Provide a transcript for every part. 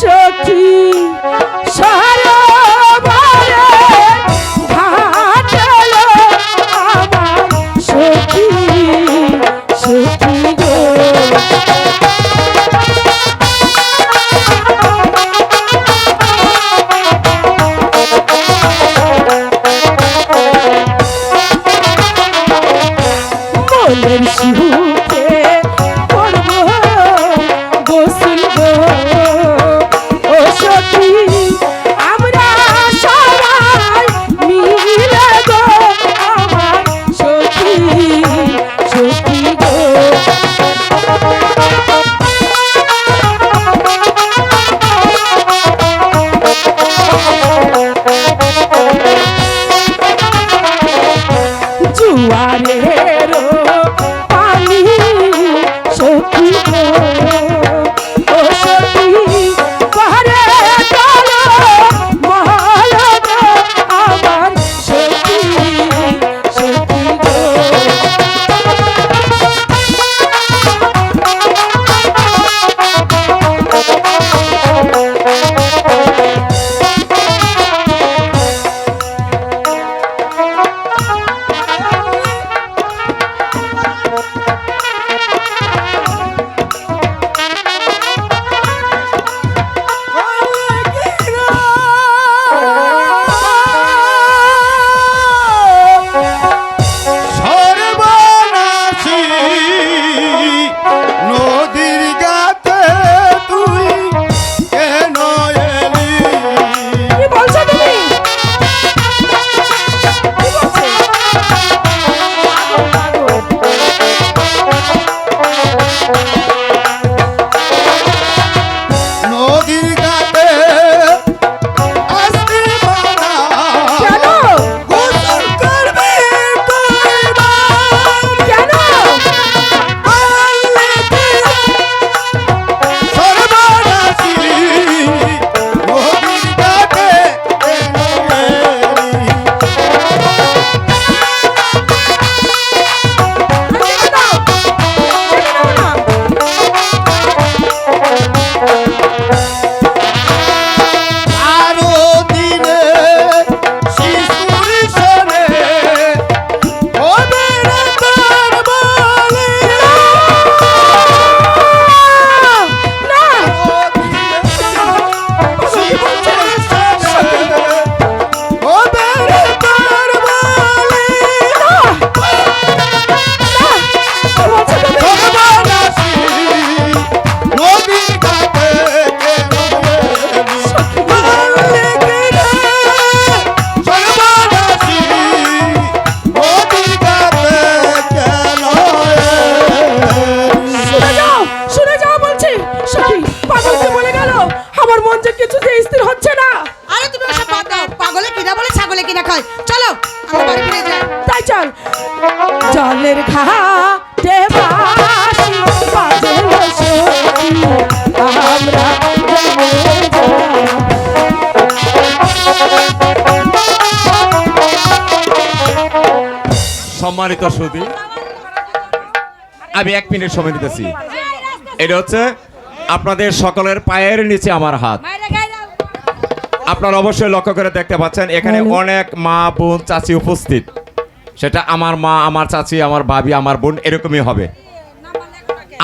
সখী জলের সম্মানিত সুদী আমি এক মিনিট সময় নিতেছি এটা হচ্ছে আপনাদের সকলের পায়ের নিচে আমার হাত। আপনারা অবশ্যই লক্ষ্য করে দেখতে পাচ্ছেন এখানে অনেক মা বোন চাচি উপস্থিত। সেটা আমার মা আমার চাচি আমার ভাবি আমার বোন এরকমই হবে।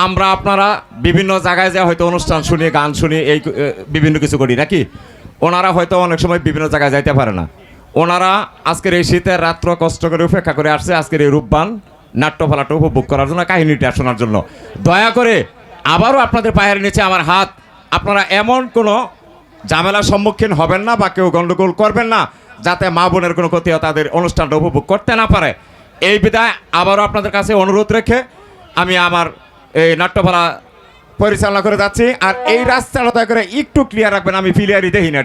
আমরা আপনারা বিভিন্ন জায়গায় যা হয়তো অনুষ্ঠান শুনি গান শুনি এই বিভিন্ন কিছু করি নাকি? ওনারা হয়তো অনেক সময় বিভিন্ন জায়গায় যাইতে পারে না। ওনারা আজকের এই শীতের রাত্র কষ্ট করে উপেক্ষা করে আসছে আজকের এই রূপবান নাট্যফলাটা উপভোগ করার জন্য কাহিনীটা শোনার জন্য। দয়া করে আবারও আপনাদের পায়ের নিচে আমার হাত। আপনারা এমন কোনো ঝামেলার সম্মুখীন হবেন না বা কেউ গণ্ডগোল করবেন না, যাতে মা বোনের কোনো ক্ষতি তাদের অনুষ্ঠানটা উপভোগ করতে না পারে। এই বিদায় আবারও আপনাদের কাছে অনুরোধ রেখে আমি আমার এই নাট্যপালা পরিচালনা করে যাচ্ছি। আর এই রাস্তাটা করে একটু ক্লিয়ার রাখবেন, আমি ফিলিয়ারি দেখি না